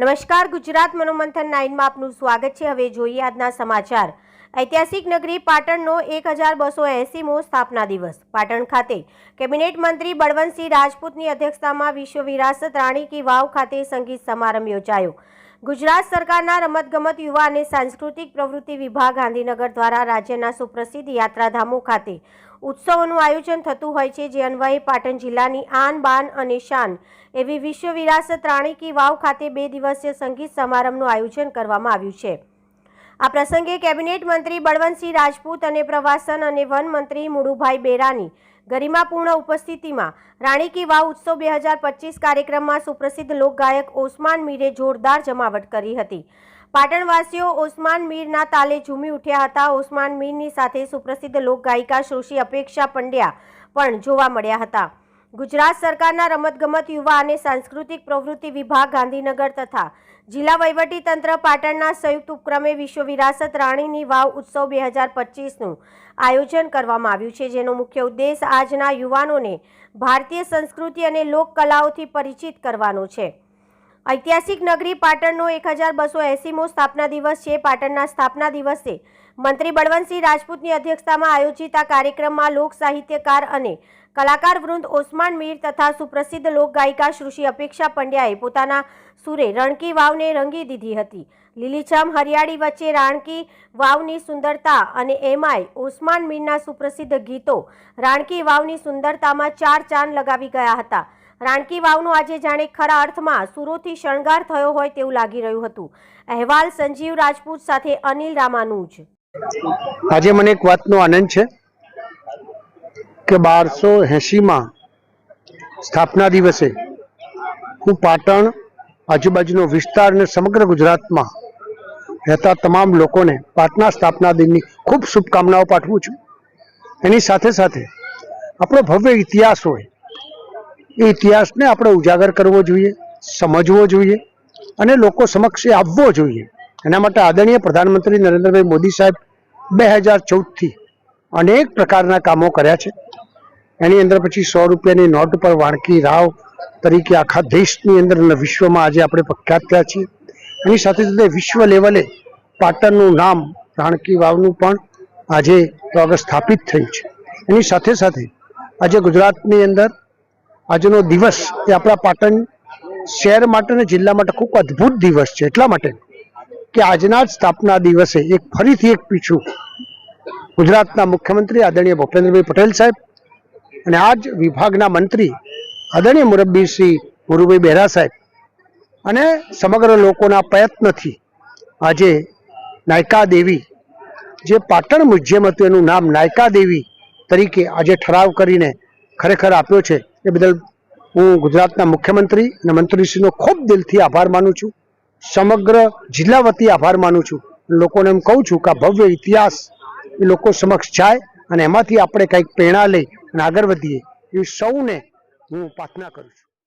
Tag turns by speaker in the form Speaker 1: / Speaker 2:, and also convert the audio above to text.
Speaker 1: નમસ્કાર, ગુજરાત મનોમંથન નાઇનમાં આપનું સ્વાગત છે. હવે જોઈએ આજના સમાચાર. ઐતિહાસિક નગરી પાટણનો એક હજાર બસો એંસીમો સ્થાપના દિવસ. પાટણ ખાતે કેબિનેટ મંત્રી બળવંતસિંહ રાજપૂતની અધ્યક્ષતામાં વિશ્વ વિરાસત રાણી કી વાવ ખાતે સંગીત સમારંભ યોજાયો. ગુજરાત સરકારના રમતગમત યુવા અને સાંસ્કૃતિક પ્રવૃત્તિ વિભાગ ગાંધીનગર દ્વારા રાજ્યના સુપ્રસિદ્ધ યાત્રાધામો ખાતે ઉત્સવોનું આયોજન થતું હોય છે, જે અન્વયે પાટણ જિલ્લાની આન, બાન અને શાન એવી વિશ્વ વિરાસત રાણી કી વાવ ખાતે બે દિવસીય સંગીત સમારંભનું આયોજન કરવામાં આવ્યું છે. આ પ્રસંગે કેબિનેટ મંત્રી બળવંતસિંહ રાજપૂત અને પ્રવાસન અને વન મંત્રી મુળુભાઈ બેરાની ગરિમાપૂર્ણ ઉપસ્થિતિમાં રાણી કી વાવ ઉત્સવ બે હજાર પચીસ કાર્યક્રમમાં સુપ્રસિદ્ધ લોકગાયક ઓસમાન મીરે જોરદાર જમાવટ કરી હતી. પાટણવાસીઓ ઓસમાન મીરના તાલે ઝૂમી ઉઠ્યા હતા. ઓસમાન મીરની સાથે સુપ્રસિદ્ધ લોકગાયિકા સુશ્રી અપેક્ષા પંડ્યા પણ જોવા મળ્યા હતા. ગુજરાત સરકારના રમતગમત યુવા અને સાંસ્કૃતિક પ્રવૃત્તિ વિભાગ ગાંધીનગર તથા જિલ્લા વહીવટી તંત્ર પાટણના સંયુક્ત ઉપક્રમે વિશ્વ વિરાસત રાણીની વાવ ઉત્સવ બે હજાર પચીસનું આયોજન કરવામાં આવ્યું છે, જેનો મુખ્ય ઉદ્દેશ આજના યુવાનોને ભારતીય સંસ્કૃતિ અને લોક કલાઓથી પરિચિત કરવાનો છે. ઐતિહાસિક નગરી પાટણનો એક હજાર બસો એંસીમો સ્થાપના દિવસ છે. પાટણના સ્થાપના દિવસે મંત્રી બળવંતસિંહ રાજપૂતની અધ્યક્ષતામાં આયોજિત આ કાર્યક્રમમાં લોક સાહિત્યકાર અને કલાકાર વૃંદ ઓસમાન મીર તથા સુપ્રસિદ્ધ લોકગાયિકા શ્રુષિ અપેક્ષા પંડ્યાએ પોતાના સુરે રણકી વાવને રંગી દીધી હતી. લીલીછમ હરિયાળી વચ્ચે રાણકી વાવની સુંદરતા અને એમાંય ઓસમાન મીરના સુપ્રસિદ્ધ ગીતો રાણકી વાવની સુંદરતામાં ચાર ચાંદ લગાવી ગયા હતા. રાણકી વાવનો આજે જાણે ખરા અર્થમાં સુરોથી શણગાર થયો હોય તેવું લાગી રહ્યું હતું. અહેવાલ સંજીવ રાજપૂત સાથે અનિલ રામાનુજ.
Speaker 2: આજે મને એક વાતનો આનંદ છે કે બારસો એંશીમાં સ્થાપના દિવસે હું પાટણ આજુબાજુનો વિસ્તાર અને સમગ્ર ગુજરાતમાં રહેતા તમામ લોકોને પાટના સ્થાપના દિનની ખૂબ શુભકામનાઓ પાઠવું છું. એની સાથે સાથે આપણો ભવ્ય ઇતિહાસ હોય, એ ઇતિહાસને આપણે ઉજાગર કરવો જોઈએ, સમજવો જોઈએ અને લોકો સમક્ષ આવવો જોઈએ. એના માટે આદરણીય પ્રધાનમંત્રી નરેન્દ્રભાઈ મોદી સાહેબ બે હજાર ચૌદથી અનેક પ્રકારના કામો કર્યા છે. એની અંદર પછી સો રૂપિયાની નોટ ઉપર વાણકી રાવ તરીકે આખા દેશની અંદર વિશ્વમાં આજે આપણે પ્રખ્યાત થયા છીએ. એની સાથે સાથે વિશ્વ લેવલે પાટણનું નામ, રાણકી વાવનું પણ આજે આગળ સ્થાપિત થયું છે. એની સાથે સાથે આજે ગુજરાતની અંદર આજનો દિવસ એ આપણા પાટણ શહેર માટે અને જિલ્લા માટે ખૂબ અદ્ભુત દિવસ છે. એટલા માટે કે આજના જ સ્થાપના દિવસે એક ફરીથી એક પીછું ગુજરાતના મુખ્યમંત્રી આદરણીય ભૂપેન્દ્રભાઈ પટેલ સાહેબ અને આજ વિભાગના મંત્રી આદરણીય મુરબ્બી શ્રી ગુરુભાઈ બહેરા સાહેબ અને સમગ્ર લોકોના પ્રયત્નથી આજે નાયકા દેવી જે પાટણ મ્યુઝિયમ હતું એનું નામ નાયકા દેવી તરીકે આજે ઠરાવ કરીને ખરેખર આપ્યો છે એ બદલ હું ગુજરાતના મુખ્યમંત્રી અને મંત્રીશ્રીનો ખૂબ દિલથી આભાર માનું છું. સમગ્ર જિલ્લા વતી આભાર માનું છું. લોકોને એમ કહું છું કે ભવ્ય ઇતિહાસ એ લોકો સમક્ષ જાય અને એમાંથી આપણે કંઈક પ્રેરણા લઈ અને આગળ વધીએ. એવી સૌને હું પ્રાર્થના કરું છું.